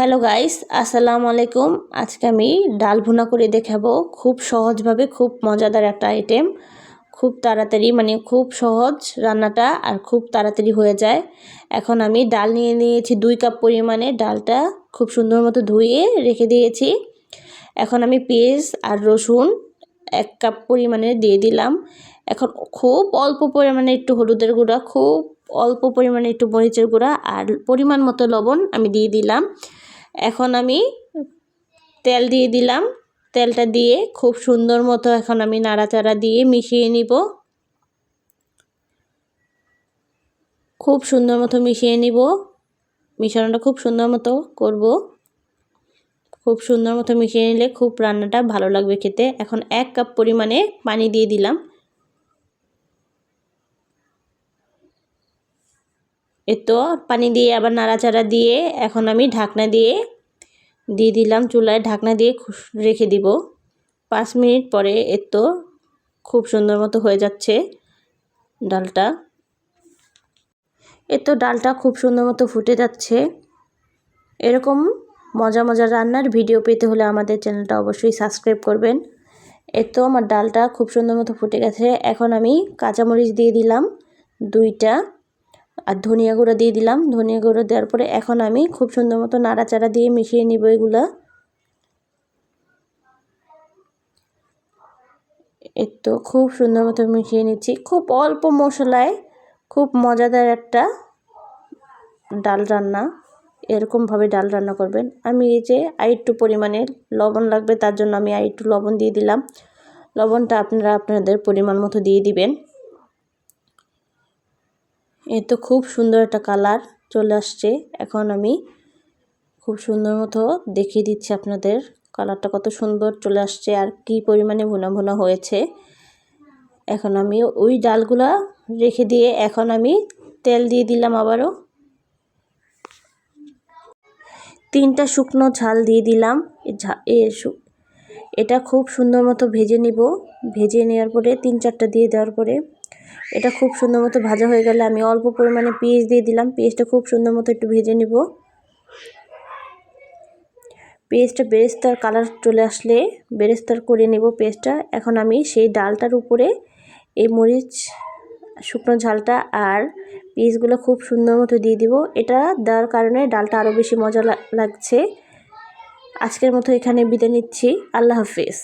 Hello guys আসসালামু আলাইকুম আজকে আমি ডাল ভুনা করে দেখাবো খুব সহজভাবে খুব মজাদার একটা আইটেম খুব তাড়াতাড়ি মানে খুব সহজ রান্নাটা আর খুব তাড়াতাড়ি হয়ে যায়। এখন আমি ডাল নিয়ে নিয়েছি দুই কাপ পরিমাণে। ডালটা খুব সুন্দর মতো ধুয়ে রেখে দিয়েছি। এখন আমি পেঁয়াজ আর রসুন এক কাপ পরিমাণে দিয়ে দিলাম। এখন খুব অল্প পরিমাণে একটু হলুদের গুঁড়া, খুব অল্প পরিমাণে একটু মরিচের গুঁড়া আর পরিমাণ মতো লবণ আমি দিয়ে দিলাম। এখন আমি তেল দিয়ে দিলাম। তেলটা দিয়ে খুব সুন্দর মতো এখন আমি নাড়াচাড়া দিয়ে মিশিয়ে নিব। খুব সুন্দর মতো মিশিয়ে নিব। মিশানোটা খুব সুন্দর মতো করব। খুব সুন্দর মতো মিশিয়ে নিলে খুব রান্নাটা ভালো লাগবে খেতে। এখন এক কাপ পরিমাণে পানি দিয়ে দিলাম। তো পানি দিয়ে আবার নাড়াচাড়া দিয়ে এখন আমি ঢাকনা দিয়ে দিয়ে দিলাম চুলায়, ঢাকনা দিয়ে রেখে দিব। পাঁচ মিনিট পরে এর তো খুব সুন্দর মতো হয়ে যাচ্ছে ডালটা। এর তো ডালটা খুব সুন্দর মতো ফুটে যাচ্ছে। এরকম মজা মজা রান্নার ভিডিও পেতে হলে আমাদের চ্যানেলটা অবশ্যই সাবস্ক্রাইব করবেন। এর তো আমার ডালটা খুব সুন্দর মতো ফুটে গেছে। এখন আমি কাঁচামরিচ দিয়ে দিলাম, দুইটা। আর ধনিয়া গুঁড়ো দিয়ে দিলাম। ধনিয়া গুঁড়ো দেওয়ার পরে এখন আমি খুব সুন্দর মতো নাড়াচাড়া দিয়ে মিশিয়ে নিব এগুলা। এই তো খুব সুন্দর মতো মিশিয়ে নিচ্ছি। খুব অল্প মশলায় খুব মজাদার একটা ডাল রান্না। এরকমভাবে ডাল রান্না করবেন। আমি এই যে আরেকটু পরিমাণে লবণ লাগবে তার জন্য আমি আরেকটু লবণ দিয়ে দিলাম। লবণটা আপনারা আপনাদের পরিমাণ মতো দিয়ে দিবেন। এই তো খুব সুন্দর একটা কালার চলে আসছে। এখন আমি খুব সুন্দর মতো দেখিয়ে দিচ্ছি আপনাদের কালারটা কত সুন্দর চলে আসছে আর কি পরিমাণে ভুনা ভুনা হয়েছে। এখন আমি ওই ডালগুলা রেখে দিয়ে এখন আমি তেল দিয়ে দিলাম আবারও। তিনটা শুকনো ঝাল দিয়ে দিলাম। এটা খুব সুন্দর মতো ভেজে নিব। ভেজে নেওয়ার পরে তিন চারটা দিয়ে দেওয়ার পরে এটা খুব সুন্দর মতো ভাজা হয়ে গেলে আমি অল্প পরিমাণে পেঁয়াজ দিয়ে দিলাম। পেঁয়াজটা খুব সুন্দর মতো একটু ভেজে নিব। পেস্টটা বেরেস্তার কালার চলে আসলে বেরেস্তার করে নেব পেস্টটা এখন আমি সেই ডালটার উপরে এই মরিচ, শুকনো ঝালটা আর পিসগুলো খুব সুন্দর মতো দিয়ে দিব। এটা দেওয়ার কারণে ডালটা আরও বেশি মজা লাগছে। আজকের মতো এখানে বিদায় নিচ্ছি। আল্লাহ হাফিজ।